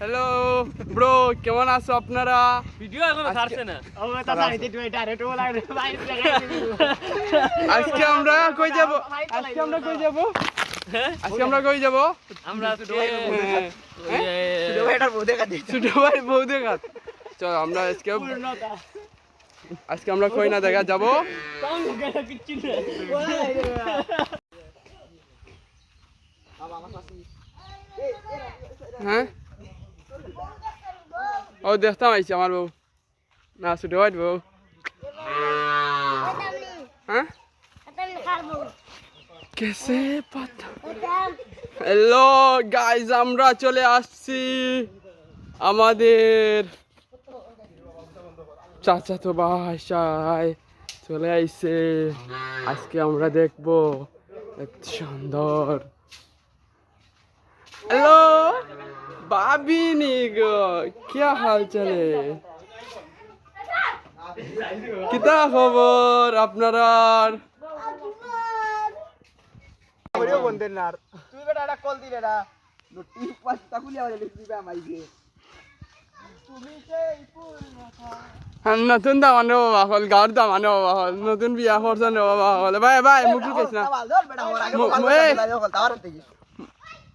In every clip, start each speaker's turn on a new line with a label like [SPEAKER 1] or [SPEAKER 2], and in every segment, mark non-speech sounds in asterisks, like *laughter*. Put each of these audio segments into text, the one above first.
[SPEAKER 1] Hello bro কেমন আছো আপনারা?
[SPEAKER 2] ভিডিও এখনও ছাড়ছে না। *laughs*
[SPEAKER 1] আজকে আমরা কই যাব? আজকে আমরা কই যাব?
[SPEAKER 2] হ্যাঁ?
[SPEAKER 1] আজকে আমরা কই যাব?
[SPEAKER 2] আমরা
[SPEAKER 1] ছোট ভাই বউ দেখা চল আমরা আজকে আজকে আমরা কই না দেখা যাব? হ্যাঁ? ও, দেখতাম আইছে আমার বউ। না, ছোট ভাই বউ। হ্যাঁ? কেসে পাতা। হ্যালো গাইজ আমরা চলে আসছি আমাদের চাচাতো বাসায়। চলে আইছে। আজকে আমরা দেখব সুন্দর হ্যালো বাবিনি গো কি হাল চলে কিতা খবর আপনারা নতুন দামান রে বাবা হল গাঁৱৰ দামান রে বাবা হল নতুন বিয়া করছেন রে বাবা হল। ভাই ভাই মুখ না।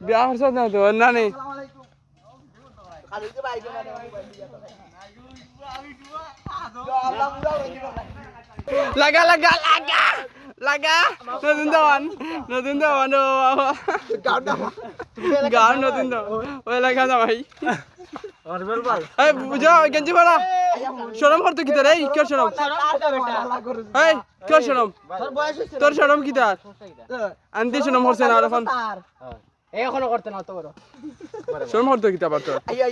[SPEAKER 1] বিয়া করছেন না তো না। নেই লাগা লাগা লাগা লাগা। নতুন দামান নতুন দামান রে বাবা। গাঁৱৰ নতুন দামান ওই লাগা না ভাই। এই, বুঝা গেঞ্জি পরা। শরম করতো কি তোর? এই কে শরম? এই কে শরম? তোর শরম কি তার? আনতে শরম হচ্ছে না, আর এখন
[SPEAKER 3] এখনও করতে না তো বড়।
[SPEAKER 1] শরম করতো কি তার। তোর
[SPEAKER 3] আই আই